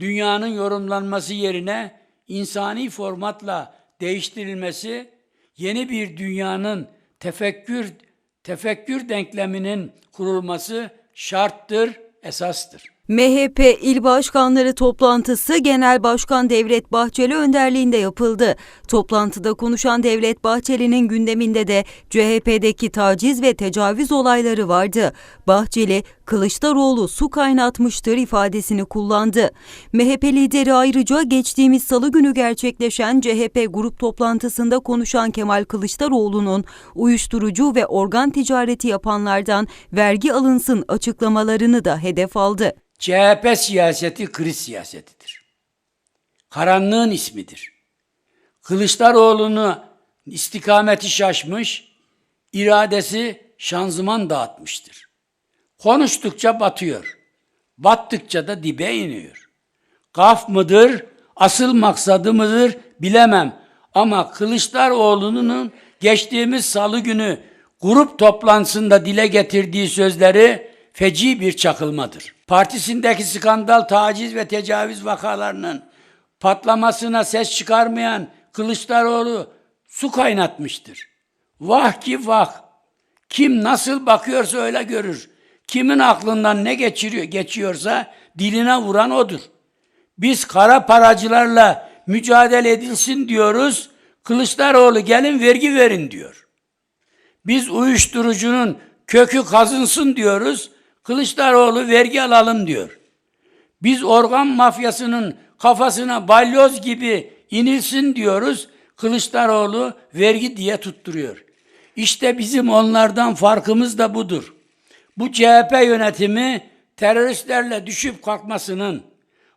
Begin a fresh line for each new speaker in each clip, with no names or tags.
dünyanın yorumlanması yerine insani formatla değiştirilmesi, yeni bir dünyanın tefekkür tefekkür denkleminin kurulması şarttır, esastır.
MHP İl Başkanları toplantısı Genel Başkan Devlet Bahçeli önderliğinde yapıldı. Toplantıda konuşan Devlet Bahçeli'nin gündeminde de CHP'deki taciz ve tecavüz olayları vardı. Bahçeli, Kılıçdaroğlu su kaynatmıştır ifadesini kullandı. MHP lideri ayrıca geçtiğimiz salı günü gerçekleşen CHP grup toplantısında konuşan Kemal Kılıçdaroğlu'nun uyuşturucu ve organ ticareti yapanlardan vergi alınsın açıklamalarını da hedef aldı.
CHP siyaseti kriz siyasetidir. Karanlığın ismidir. Kılıçdaroğlu'nu istikameti şaşmış, iradesi şanzıman dağıtmıştır. Konuştukça batıyor, battıkça da dibe iniyor. Gaf mıdır, asıl maksadı mıdır bilemem. Ama Kılıçdaroğlu'nun geçtiğimiz salı günü grup toplantısında dile getirdiği sözleri feci bir çakılmadır. Partisindeki skandal, taciz ve tecavüz vakalarının patlamasına ses çıkarmayan Kılıçdaroğlu su kaynatmıştır. Vah ki vah! Kim nasıl bakıyorsa öyle görür. Kimin aklından ne geçiriyor, geçiyorsa diline vuran odur. Biz kara paracılarla mücadele edilsin diyoruz. Kılıçdaroğlu gelin vergi verin diyor. Biz uyuşturucunun kökü kazınsın diyoruz. Kılıçdaroğlu vergi alalım diyor. Biz organ mafyasının kafasına balyoz gibi inilsin diyoruz. Kılıçdaroğlu vergi diye tutturuyor. İşte bizim onlardan farkımız da budur. Bu CHP yönetimi teröristlerle düşüp kalkmasının,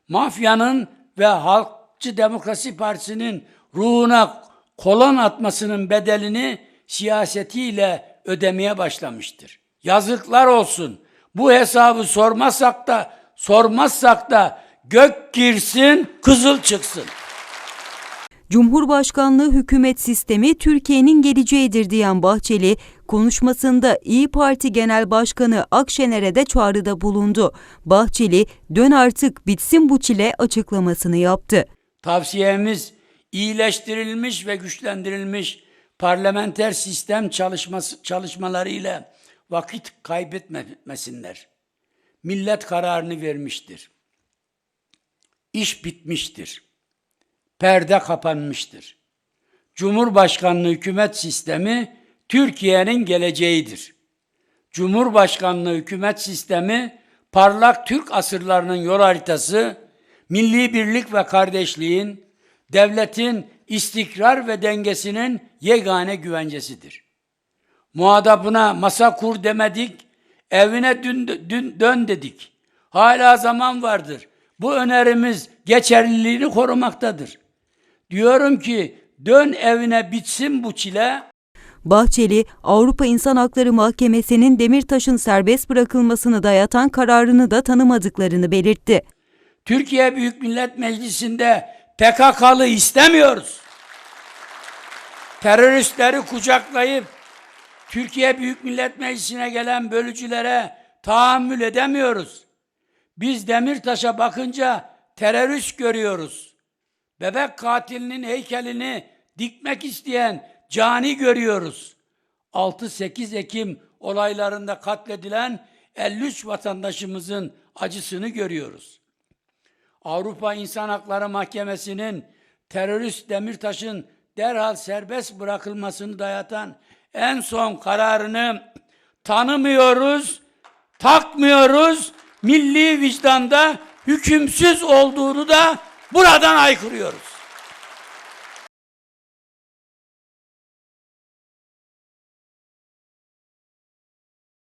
mafyanın ve Halkçı Demokrasi Partisi'nin ruhuna kolon atmasının bedelini siyasetiyle ödemeye başlamıştır. Yazıklar olsun. Bu hesabı sormazsak da sormazsak da gök girsin, kızıl çıksın.
Cumhurbaşkanlığı hükümet sistemi Türkiye'nin geleceğidir diyen Bahçeli, konuşmasında İyi Parti Genel Başkanı Akşener'e de çağrıda bulundu. Bahçeli, dön artık bitsin bu çile açıklamasını yaptı.
Tavsiyemiz iyileştirilmiş ve güçlendirilmiş parlamenter sistem çalışması, çalışmaları ile vakit kaybetmesinler. Millet kararını vermiştir. İş bitmiştir. Perde kapanmıştır. Cumhurbaşkanlığı hükümet sistemi Türkiye'nin geleceğidir. Cumhurbaşkanlığı hükümet sistemi parlak Türk asırlarının yol haritası, milli birlik ve kardeşliğin, devletin istikrar ve dengesinin yegane güvencesidir. Muhatabına masa kur demedik, evine dün, dün dön dedik. Hala zaman vardır. Bu önerimiz geçerliliğini korumaktadır. Diyorum ki dön evine bitsin bu çile,
Bahçeli, Avrupa İnsan Hakları Mahkemesi'nin Demirtaş'ın serbest bırakılmasını dayatan kararını da tanımadıklarını belirtti.
Türkiye Büyük Millet Meclisi'nde PKK'lı istemiyoruz. Teröristleri kucaklayıp Türkiye Büyük Millet Meclisi'ne gelen bölücülere tahammül edemiyoruz. Biz Demirtaş'a bakınca terörist görüyoruz. Bebek katilinin heykelini dikmek isteyen cani görüyoruz. 6-8 Ekim olaylarında katledilen 53 vatandaşımızın acısını görüyoruz. Avrupa İnsan Hakları Mahkemesi'nin terörist Demirtaş'ın derhal serbest bırakılmasını dayatan en son kararını tanımıyoruz, takmıyoruz, milli vicdanda hükümsüz olduğunu da buradan aykırıyoruz.